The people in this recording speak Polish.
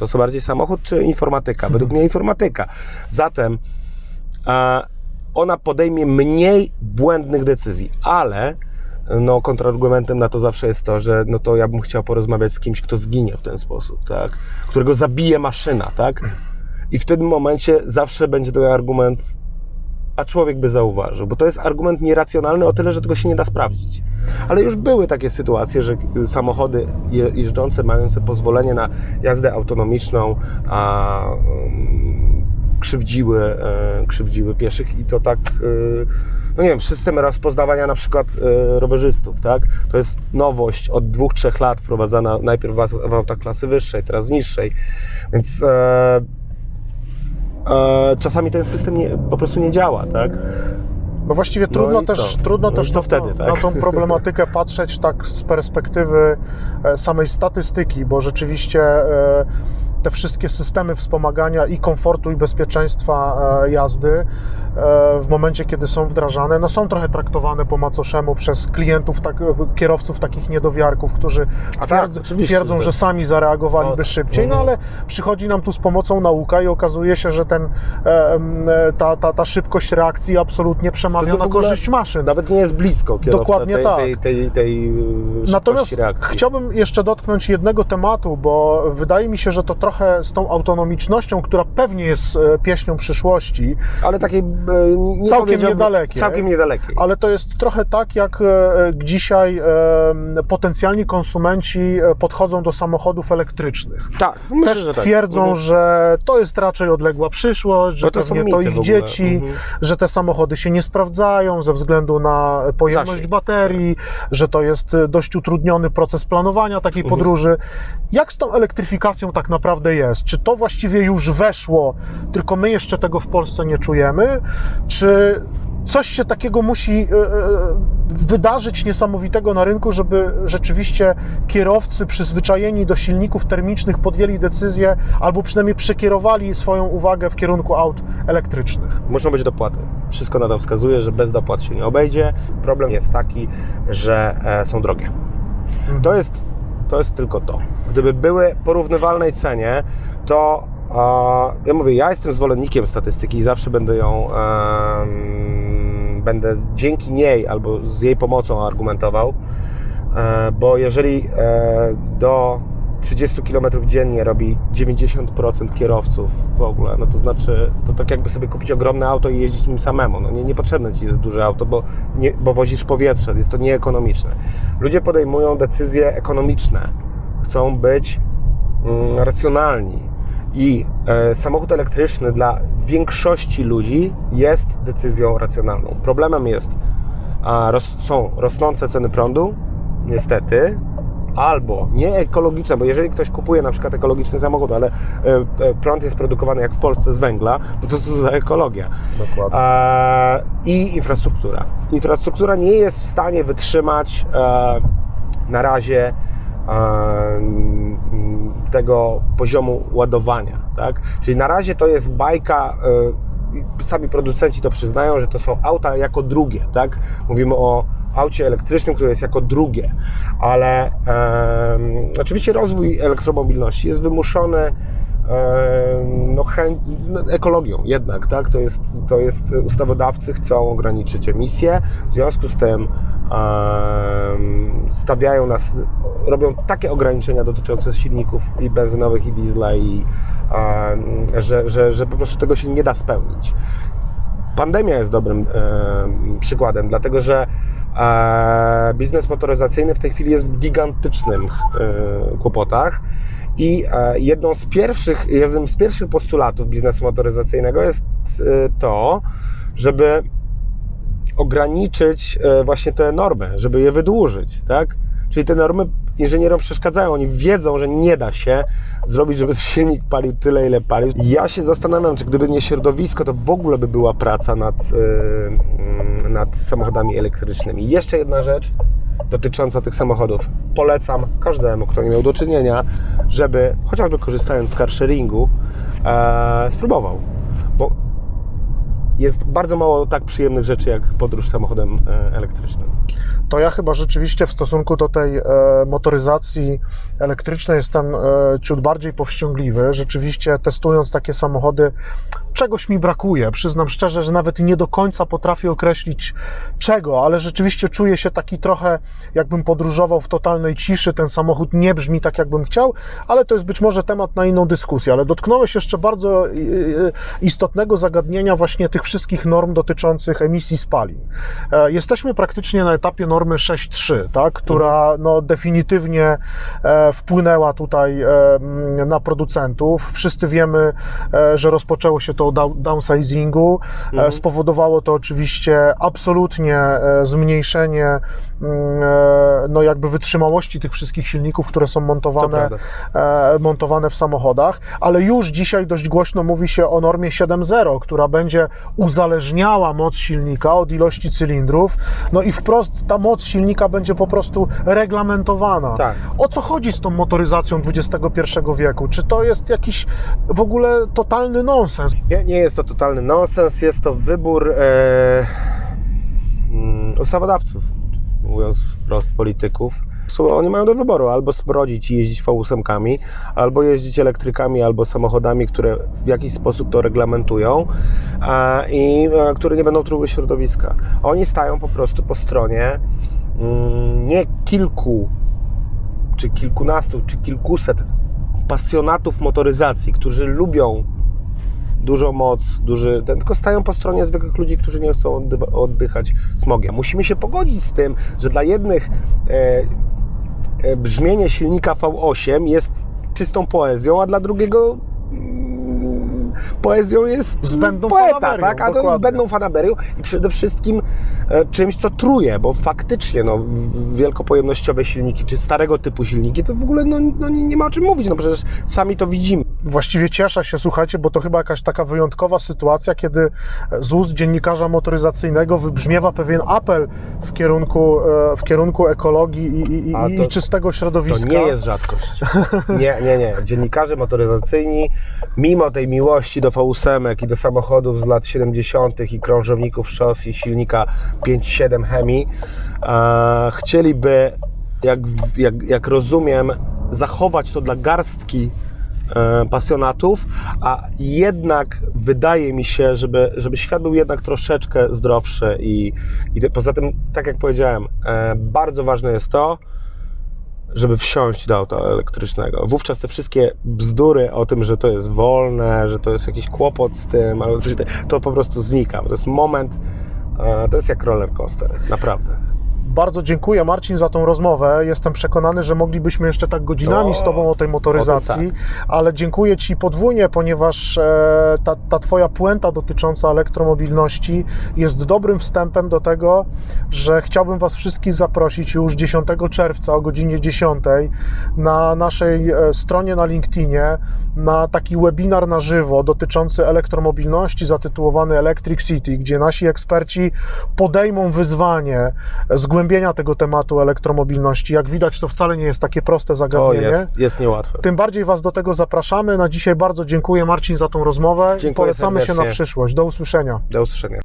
To co bardziej samochód czy informatyka? Według mnie informatyka. Zatem ona podejmie mniej błędnych decyzji, ale no, kontrargumentem na to zawsze jest to, że no to ja bym chciał porozmawiać z kimś, kto zginie w ten sposób, tak? Którego zabije maszyna, tak? I w tym momencie zawsze będzie to argument, a człowiek by zauważył, bo to jest argument nieracjonalny o tyle, że tego się nie da sprawdzić. Ale już były takie sytuacje, że samochody je- jeżdżące, mające pozwolenie na jazdę autonomiczną, a um, krzywdziły, e, krzywdziły pieszych i to tak, e, no nie wiem, system rozpoznawania na przykład e, rowerzystów, tak? To jest nowość od dwóch, trzech lat wprowadzana najpierw w, autach klasy wyższej, teraz niższej, więc e, czasami ten system nie, po prostu nie działa, tak? No właściwie trudno i też, co? trudno No też na, wtedy, tak? na tą problematykę patrzeć tak z perspektywy e, samej statystyki, bo rzeczywiście e, te wszystkie systemy wspomagania i komfortu i bezpieczeństwa e, jazdy e, w momencie, kiedy są wdrażane, no są trochę traktowane po macoszemu przez klientów, tak, kierowców takich niedowiarków, którzy A twierdz, tak, twierdzą, że tak. sami zareagowaliby No, szybciej, no mhm. ale przychodzi nam tu z pomocą nauka i okazuje się, że ten, e, e, ta, ta, ta szybkość reakcji absolutnie przemawia na korzyść maszyn. Nawet nie jest blisko kierowca Dokładnie tej, tak. tej, tej, tej e, Natomiast reakcji. chciałbym jeszcze dotknąć jednego tematu, bo wydaje mi się, że to trochę z tą autonomicznością, która pewnie jest e, pieśnią przyszłości, Ale takiej e, nie Całkiem niedalekiej. Całkiem niedalekiej. ale to jest trochę tak, jak e, dzisiaj potencjalni konsumenci podchodzą do samochodów elektrycznych. Tak, myślę, Też że tak. twierdzą, Mhm. że to jest raczej odległa przyszłość, że to pewnie to ich dzieci, Mhm. że te samochody się nie sprawdzają ze względu na pojemność Zasięg. baterii, że to jest dość utrudniony proces planowania takiej Mhm. podróży. Jak z tą elektryfikacją tak naprawdę jest? Czy to właściwie już weszło, tylko my jeszcze tego w Polsce nie czujemy? Czy coś się takiego musi e, e, wydarzyć niesamowitego na rynku, żeby rzeczywiście kierowcy przyzwyczajeni do silników termicznych podjęli decyzję albo przynajmniej przekierowali swoją uwagę w kierunku aut elektrycznych? Muszą być dopłaty. Wszystko na to wskazuje, że bez dopłat się nie obejdzie. Problem jest taki, że e, są drogie. To jest, to jest tylko to. Gdyby były porównywalnej cenie, to a, ja mówię, ja jestem zwolennikiem statystyki i zawsze będę ją em, będę dzięki niej albo z jej pomocą argumentował, e, bo jeżeli e, do 30 km dziennie robi 90% kierowców w ogóle, no to znaczy, to tak jakby sobie kupić ogromne auto i jeździć nim samemu. No nie, niepotrzebne ci jest duże auto, bo, nie, bo wozisz powietrze, jest to nieekonomiczne. Ludzie podejmują decyzje ekonomiczne, chcą być mm, racjonalni i e, samochód elektryczny dla większości ludzi jest decyzją racjonalną. Problemem jest, a ros, są rosnące ceny prądu, niestety, albo nieekologiczne, bo jeżeli ktoś kupuje na przykład ekologiczny samochód, ale e, e, prąd jest produkowany jak w Polsce z węgla, to co za ekologia? Dokładnie. E, I infrastruktura. Infrastruktura nie jest w stanie wytrzymać e, na razie e, tego poziomu ładowania. Tak? Czyli na razie to jest bajka. Sami producenci to przyznają, że to są auta jako drugie. Tak? Mówimy o aucie elektrycznym, które jest jako drugie, ale oczywiście rozwój elektromobilności jest wymuszony no, ekologią jednak, tak? To jest, to jest ustawodawcy chcą ograniczyć emisje, w związku z tym stawiają nas, robią takie ograniczenia dotyczące silników i benzynowych i diesla i że, że, że po prostu tego się nie da spełnić. Pandemia jest dobrym e, przykładem, dlatego że biznes motoryzacyjny w tej chwili jest w gigantycznym e, kłopotach i e, jedną z pierwszych, jednym z pierwszych postulatów biznesu motoryzacyjnego jest e, to, żeby ograniczyć właśnie te normy, żeby je wydłużyć, tak? Czyli te normy inżynierom przeszkadzają, oni wiedzą, że nie da się zrobić, żeby silnik palił tyle, ile palił. Ja się zastanawiam, czy gdyby nie środowisko, to w ogóle by była praca nad, e, nad samochodami elektrycznymi. Jeszcze jedna rzecz dotycząca tych samochodów. Polecam każdemu, kto nie miał do czynienia, żeby chociażby korzystając z carsharingu, e, spróbował. Bo jest bardzo mało tak przyjemnych rzeczy jak podróż samochodem e, elektrycznym. To ja chyba rzeczywiście w stosunku do tej e, motoryzacji elektrycznej jestem e, ciut bardziej powściągliwy. Rzeczywiście testując takie samochody, czegoś mi brakuje. Przyznam szczerze, że nawet nie do końca potrafię określić czego, ale rzeczywiście czuję się taki trochę, jakbym podróżował w totalnej ciszy. Ten samochód nie brzmi tak, jakbym chciał, ale to jest być może temat na inną dyskusję. Ale dotknąłeś jeszcze bardzo e, istotnego zagadnienia właśnie tych wszystkich norm dotyczących emisji spalin. Jesteśmy praktycznie na etapie normy 6.3, tak, która no, definitywnie e, wpłynęła tutaj e, na producentów. Wszyscy wiemy, e, że rozpoczęło się to od down- downsizingu. Mhm. Spowodowało to oczywiście absolutnie zmniejszenie mm, no, jakby wytrzymałości tych wszystkich silników, które są To montowane montowane w samochodach, ale już dzisiaj dość głośno mówi się o normie 7.0, która będzie uzależniała moc silnika od ilości cylindrów, no i wprost ta moc silnika będzie po prostu reglamentowana. Tak. O co chodzi z tą motoryzacją XXI wieku? Czy to jest jakiś w ogóle totalny nonsens? Nie, nie jest to totalny nonsens, jest to wybór e, mm, ustawodawców, mówiąc wprost polityków. Oni mają do wyboru albo smrodzić i jeździć V8, albo jeździć elektrykami, albo samochodami, które w jakiś sposób to reglamentują a, i a, które nie będą truły środowiska. Oni stają po prostu po stronie nie kilku, czy kilkunastu, czy kilkuset pasjonatów motoryzacji, którzy lubią dużą moc, duży, tylko stają po stronie zwykłych ludzi, którzy nie chcą oddychać smogiem. Musimy się pogodzić z tym, że dla jednych e, e, brzmienie silnika V8 jest czystą poezją, a dla drugiego mm, poezją jest Zbędną poeta, fanaberią, tak? A to dokładnie. zbędną fanaberią i przede wszystkim e, czymś, co truje, bo faktycznie no, wielkopojemnościowe silniki, czy starego typu silniki, to w ogóle no, no, nie, nie ma o czym mówić, no przecież sami to widzimy. Właściwie cieszę się, słuchajcie, bo to chyba jakaś taka wyjątkowa sytuacja, kiedy z ust dziennikarza motoryzacyjnego wybrzmiewa pewien apel w kierunku, e, w kierunku ekologii i, i, to- i czystego To środowiska. nie jest rzadkość. Nie, nie, nie. Dziennikarze motoryzacyjni, mimo tej miłości do V8 i do samochodów z lat 70. i krążowników szos i silnika 5.7 Hemi, e, chcieliby, jak, jak, jak rozumiem, zachować to dla garstki pasjonatów, a jednak wydaje mi się, żeby, żeby świat był jednak troszeczkę zdrowszy i, i poza tym, tak jak powiedziałem, e, bardzo ważne jest to, żeby wsiąść do auta elektrycznego. Wówczas te wszystkie bzdury o tym, że to jest wolne, że to jest jakiś kłopot z tym, to po prostu znika. To jest moment, e, to jest jak roller coaster, naprawdę. Bardzo dziękuję Marcin za tą rozmowę. Jestem przekonany, że moglibyśmy jeszcze tak godzinami O, z Tobą o tej motoryzacji, o tym ale dziękuję Ci podwójnie, ponieważ e, ta, ta Twoja puenta dotycząca elektromobilności jest dobrym wstępem do tego, że chciałbym Was wszystkich zaprosić już 10 czerwca o godzinie 10 na naszej e, stronie na LinkedInie na taki webinar na żywo dotyczący elektromobilności zatytułowany Electric City, gdzie nasi eksperci podejmą wyzwanie zgłębienia tego tematu elektromobilności. Jak widać, to wcale nie jest takie proste To zagadnienie. jest, jest niełatwe. Tym bardziej Was do tego zapraszamy. Na dzisiaj bardzo dziękuję Marcin za tą rozmowę i Dziękuję polecamy się na serdecznie. przyszłość. Do usłyszenia. Do usłyszenia.